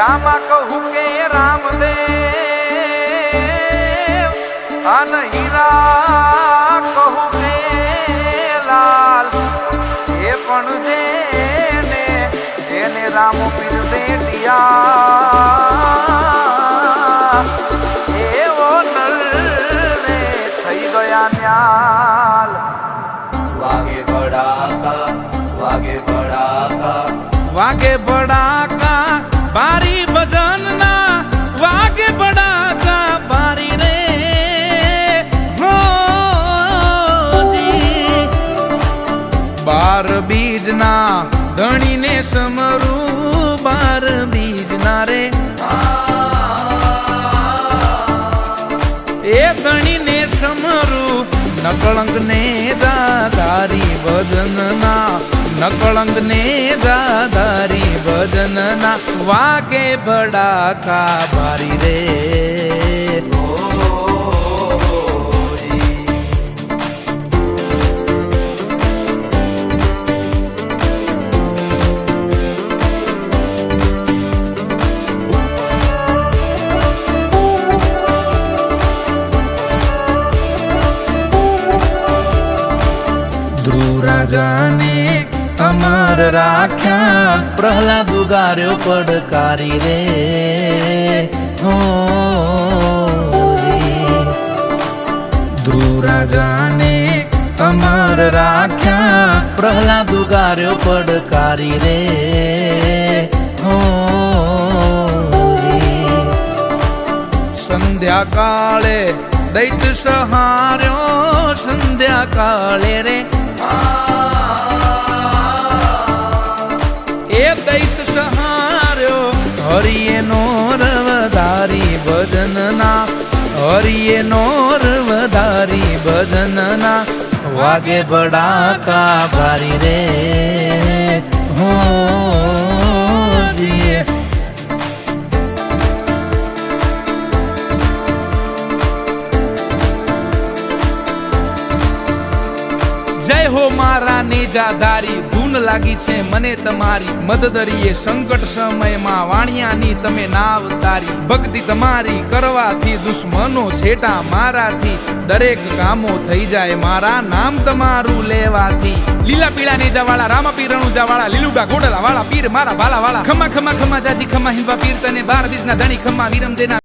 રામા કહું કે રામદેવ અન હીરા કહું કે લાલ. એ પણ જેને એને રામ પીર બેટિયા એવો નળને થઈ ગયા ન્યાલ. વાગે બડાકા વાગે બડાકા વાગે બડાકા બાર બીજના, ધણીને સમરું બાર બીજના રે. એ ધણીને સમરું ને નકળંગ ને દાદારી ભજનના વાગે ભડાકા બારી રે. ધ્રુવ રાજાને અમર રાખ્યા. પ્રહલાદ ઉગાર્યો પડકારી રે. હો ધ્રુરાજાને અમર રાખ્યા. પ્રહલાદ ઉગાર્યો પડકારી રે. હો સંધ્યા કાળે દૈત સહાર્યો. સંધ્યા કાળે રે એ દૈત સહાર્યો હરિએ નો ભજનના. હરિએ નો ભજનના. વાગે બડાકા ભારી રે. જય હો મારા નેજાધારી, ધૂન લાગી છે મને તમારી મદદરીએ સંકટ સમયમાં વાણિયાની તમે નાવ તારી. ભક્તિ તમારી કરવાથી, દુશ્મનો છેટા મારાથી. દરેક કામો થઈ જાય મારા નામ તમારું લેવાથી. લીલા પીળા નેજા વાળા રામા પીર રણુજા વાળા લીલુડા ગોડલા વાળા પીર, મારા ભાલા વાળા ખમા ખમા ખમા જાજી, ખમા હિંબા પીર, તને બાર બીજના ધણી, ખમા વિરમ દેના